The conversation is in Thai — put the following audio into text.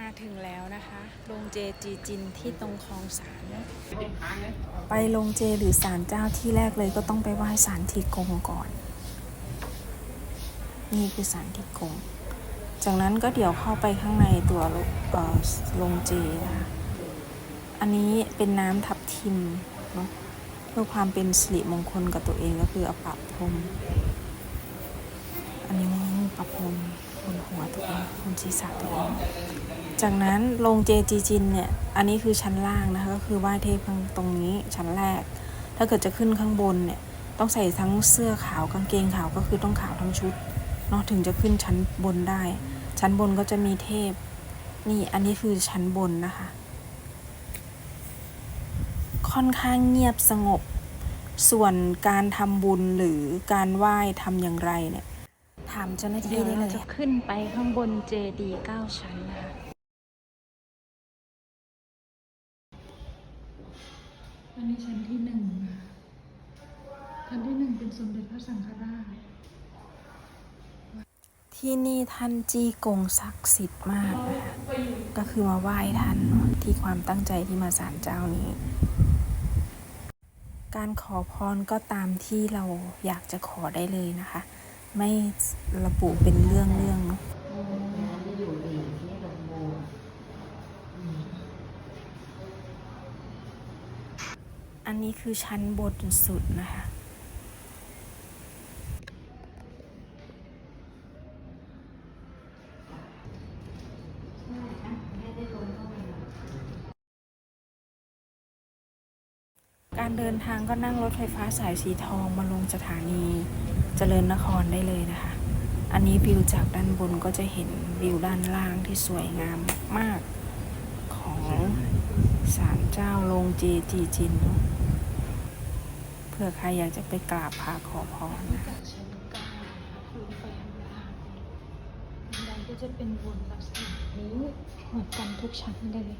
มาถึงแล้วนะคะโรงเจจีจินที่ตรงคลองสารไปโรงเจหรือศาลเจ้าที่แรกเลยก็ต้องไปไหว้ศาลทีกงก่อน นี่คือศาลทีกง จากนั้นก็เดี๋ยวเข้าไปข้างในตัวโรงเจนะคะอันนี้เป็นน้ำทับทิมเนาะเพื่อความเป็นสิริมงคลกับตัวเองก็คือเอาปะพรมอันนี้ปะพรมบนหัวตัวเองบนศีรษะตัวเอง จากนั้นโรงเจจีจินเนี่ย อันนี้คือชั้นล่างนะคะก็คือไหว้เทพข้างตรงนี้ชั้นแรก ถ้าเกิดจะขึ้นข้างบนเนี่ย ต้องใส่ทั้งเสื้อขาวกางเกงขาวก็คือต้องขาวทั้งชุดเนาะถึงจะขึ้นชั้นบนได้ ชั้นบนก็จะมีเทพ นี่อันนี้คือชั้นบนนะคะ ค่อนข้างเงียบสงบ ส่วนการทำบุญหรือการไหว้ทำอย่างไรเนี่ย ถามเจ้าหน้าที่ได้เลยจะขึ้นไปข้างบนเจดีย์เก้าชั้นนะคะ อันนี้ชั้นที่หนึ่งค่ะชั้นที่หนึ่งเป็นสมเด็จพระสังฆราช ที่นี่ท่านจีกงศักดิ์สิทธิ์มากนะคะก็คือมาไหว้ท่านที่ความตั้งใจที่มาศาลเจ้านี้ การขอพรก็ตามที่เราอยากจะขอได้เลยนะคะ ไม่ระบุเป็นเรื่องเรื่องเนอะ อันนี้คือชั้นบนสุดนะคะการเดินทางก็นั่งรถไฟฟ้าสายสีทองมาลงสถานีเจริญนครได้เลยนะคะ อันนี้วิวจากด้านบนก็จะเห็นวิวด้านล่างที่สวยงามมากของศาลเจ้าลงเจจีจินเนอะ ผื่อใครอยากจะไปกราบพาขอพรนะจากชั้นเก้าลงไปข้างล่างบันไดก็จะเป็นวนลักษณะนี้เหมือนกันทุกชั้นเลย